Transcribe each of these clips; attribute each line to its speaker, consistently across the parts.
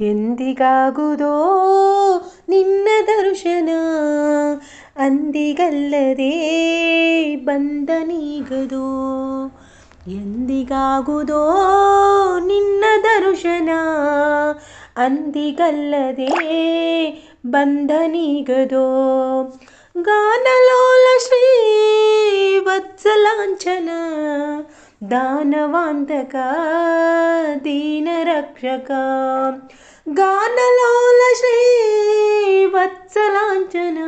Speaker 1: ಎಂದಿಗಾಗುವುದೋ ನಿನ್ನ ದರ್ಶನ? ಅಂದಿಗಲ್ಲದೆ ಬಂದ ನೀಗದೋ ಎಂದಿಗಾಗುದೋ ನಿನ್ನ ದರ್ಶನ? ಅಂದಿಗಲ್ಲದೆ ಬಂದ ನೀಗದೋ ಗಾನಲೋಲ ಶ್ರೀ ವತ್ಸಲಾಂಛನ. ದಾನವಾಂತಕ ದೀನರಕ್ಷಕ ಗಾನಲೋಲ ಶ್ರೀ ವತ್ಸಲಾಂಛನ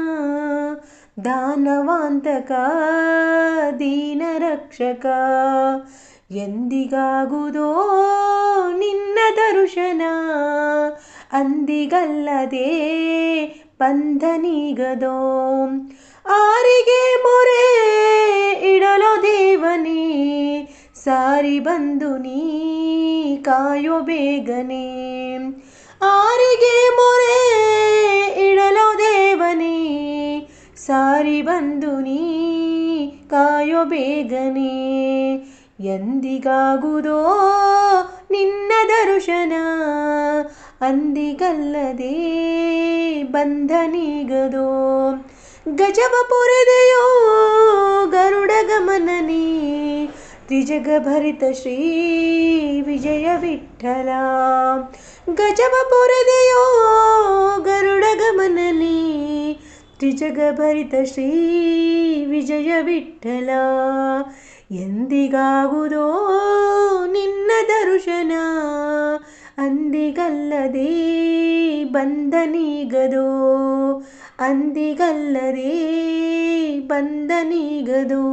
Speaker 1: ದಾನವಾಂತಕ ದೀನರಕ್ಷಕ ಎಂದಿಗಾಗುವುದೋ ನಿನ್ನ ದರ್ಶನ ಅಂದಿಗಲ್ಲದೆ ಬಂದ ನೀಗದೋ ಸಾರಿ ಬಂದು ನೀ ಕಾಯೋ ಬೇಗನೆ. ಆರಿಗೆ ಮೊರೆ ಇಡಲೋ ದೇವನೇ, ಸಾರಿ ಬಂದು ನೀ ಕಾಯೋ ಬೇಗನೆ. ಎಂದಿಗಾಗುವುದೋ ನಿನ್ನ ದರ್ಶನ, ಅಂದಿಗಲ್ಲದೆ ಬಂಧನೀಗದೋ ಗಜವ ಪೊರೆದೆಯೋ ಗರುಡ ಗಮನನಿ. ತ್ರಿಜಗ ಭರಿತ ಶ್ರೀ ವಿಜಯ ವಿಠಲ. ಗಜವ ಪೊರೆದೆಯೋ ಗರುಡ ಗಮನಲಿ ತ್ರಿಜಗಭರಿತ ಶ್ರೀ ವಿಜಯ ವಿಠಲ. ಎಂದಿಗಾಗುವುದೋ ನಿನ್ನ ದರ್ಶನ. ಅಂದಿಗಲ್ಲದೆ ಬಂದನೀಗದೋ. ಅಂದಿಗಲ್ಲದೆ ಬಂದ ನೀಗದೋ